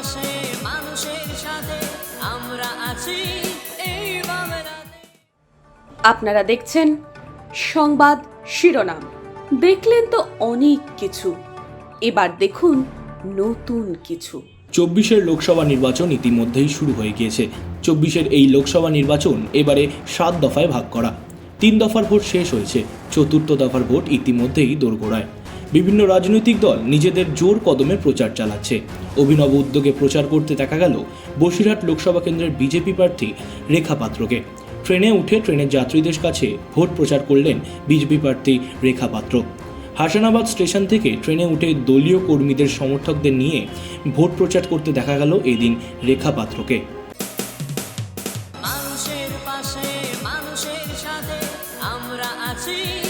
পাশে মানুষের সাথে আমরা আছি। এই আপনারা দেখছেন সংবাদ শিরোনাম। দেখলেন তো অনেক কিছু। এবার দেখুন নতুন কিছু। চব্বিশের লোকসভা নির্বাচন ইতিমধ্যেই শুরু হয়ে গিয়েছে। চব্বিশের এই লোকসভা নির্বাচন এবারে সাত দফায় ভাগ করা। তিন দফার ভোট শেষ হয়েছে। চতুর্থ দফার ভোট ইতিমধ্যেই দোরগোড়ায়। বিভিন্ন রাজনৈতিক দল নিজেদের জোর কদমে প্রচার চালাচ্ছে। অভিনব উদ্যোগে প্রচার করতে দেখা গেল বসিরহাট লোকসভা কেন্দ্রের বিজেপি প্রার্থী রেখা পাত্রকে। ট্রেনে উঠে ট্রেনের যাত্রীদের কাছে ভোট প্রচার করলেন বিজেপি প্রার্থী রেখা পাত্র। হাসানাবাদ স্টেশন থেকে ট্রেনে উঠে দলীয় কর্মীদের সমর্থকদের নিয়ে ভোট প্রচার করতে দেখা গেল এদিন রেখা পাত্রকে। মানুষের পাশে, মানুষের সাথে আমরা আছি।